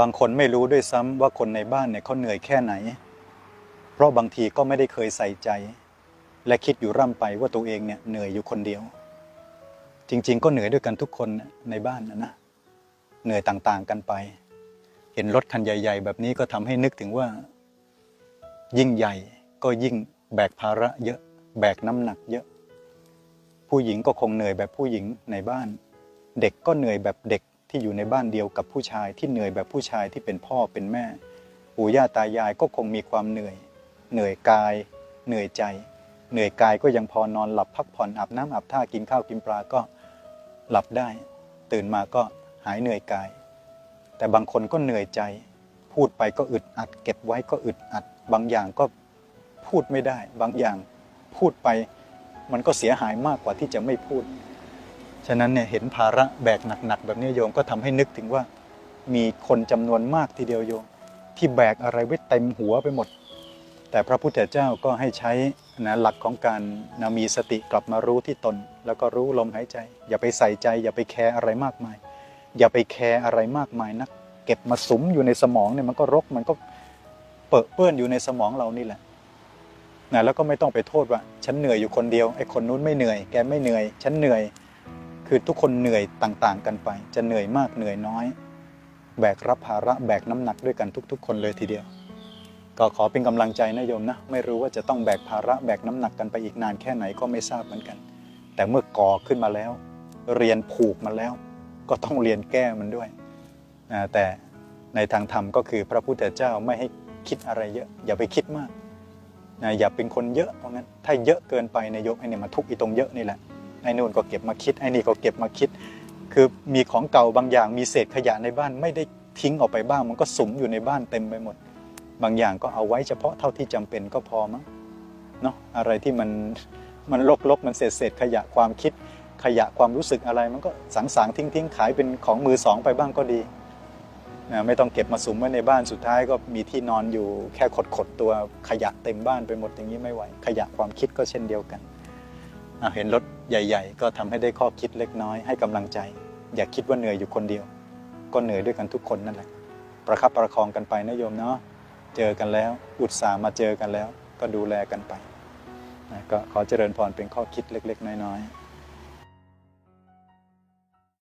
บางคนไม่รู้ด้วยซ้ำว่าคนในบ้านเนี่ยเขาเหนื่อยแค่ไหน เพราะบางทีก็ไม่ได้เคยใส่ใจ และคิดอยู่ร่ำไปว่าตัวเองเนี่ยเหนื่อยอยู่คนเดียว จริง ๆ ก็เหนื่อยด้วยกันทุกคนในบ้านนะนะเหนื่อยต่างๆกันไป เห็นรถคันใหญ่ ๆ แบบนี้ก็ทำให้นึกถึงว่า ยิ่งใหญ่ก็ยิ่งแบกภาระเยอะ แบกน้ำหนักเยอะ ผู้หญิงก็คงเหนื่อยแบบผู้หญิงในบ้าน เด็กก็เหนื่อยแบบเด็ก ที่อยู่ในบ้านเดียวกับผู้ชายที่เหนื่อยแบบผู้ชายที่เป็นพ่อเป็นแม่ ปู่ย่าตายายก็คงมีความเหนื่อย เหนื่อยกาย เหนื่อยใจ เหนื่อยกายก็ยังพอนอนหลับพักผ่อนอาบน้ำอาบท่ากินข้าวกินปลาก็หลับได้ ตื่นมาก็หายเหนื่อยกาย แต่บางคนก็เหนื่อยใจ พูดไปก็อึดอัด เก็บไว้ก็อึดอัด บางอย่างก็พูดไม่ได้ บางอย่างพูดไปมันก็เสียหายมากกว่าที่จะไม่พูด ฉะนั้นเนี่ยเห็นภาระแบกหนักๆแบบนี้โยมก็ทำให้นึกถึงว่ามีคนจำนวนมากทีเดียวโยม ที่แบกอะไรไว้เต็มหัวไปหมด แต่พระพุทธเจ้าก็ให้ใช้นะหลักของการนะมีสติกลับมารู้ที่ตน แล้วก็รู้ลมหายใจ อย่าไปใส่ใจ อย่าไปแคร์อะไรมากมาย อย่าไปแคร์อะไรมากมายนัก เก็บมาสุมอยู่ในสมองเนี่ยมันก็รกมันก็เปรอะเปื้อนอยู่ในสมองเรานี่แหละนะแล้วก็ไม่ต้องไปโทษว่า ฉันเหนื่อยอยู่คนเดียวไอ้คนนู้นไม่เหนื่อย แกไม่เหนื่อย ฉันเหนื่อย คือทุกคนเหนื่อยต่างๆ กันไป จะเหนื่อยมากเหนื่อยน้อย แบกรับภาระแบกน้ำหนักด้วยกันทุก ๆ คนเลยทีเดียว ก็ขอเป็นกำลังใจนะโยมนะ ไม่รู้ว่าจะต้องแบกภาระแบกน้ำหนักกันไปอีกนานแค่ไหนก็ไม่ทราบเหมือนกัน แต่เมื่อก่อขึ้นมาแล้ว เรียนผูกมาแล้ว ก็ต้องเรียนแก้มันด้วย แต่ในทางธรรมก็คือพระพุทธเจ้าไม่ให้คิดอะไรเยอะ อย่าไปคิดมากอย่าเป็นคนเยอะเพราะงั้นถ้าเยอะเกินไปในยกไอ้นี่มาทุกข์อีตรงเยอะนี่แหละ ไอ้นู่นก็เก็บมาคิดไอ้นี่ก็เก็บมาคิด คือมีของเก่าบางอย่างมีเศษขยะในบ้านไม่ได้ทิ้งออกไปบ้าง มันก็สุมอยู่ในบ้านเต็มไปหมด บางอย่างก็เอาไว้เฉพาะเท่าที่จำเป็นก็พอมั้งเนาะอะไรที่มันมันลกๆมันเศษเศษขยะความคิดขยะความรู้สึกอะไรมันก็สังสางทิ้งทิ้งขายเป็นของมือสองไปบ้างก็ดีนะไม่ต้องเก็บมาสุมไว้ในบ้านสุดท้ายก็มีที่นอนอยู่แค่ขดขดๆตัวขยะเต็มบ้านไปหมดอย่างนี้ไม่ไหว ขยะความคิดก็เช่นเดียวกัน เห็นรถใหญ่ ๆ ก็ทำให้ได้ข้อคิดเล็กน้อย ให้กำลังใจ อย่าคิดว่าเหนื่อยอยู่คนเดียว ก็เหนื่อยด้วยกันทุกคนนั่นแหละ ประคับประคองกันไปนะโยมเนาะเจอกันแล้ว อุตส่าห์มาเจอกันแล้ว ก็ดูแลกันไปก็ขอเจริญพรเป็นข้อคิดเล็ก ๆ น้อยๆ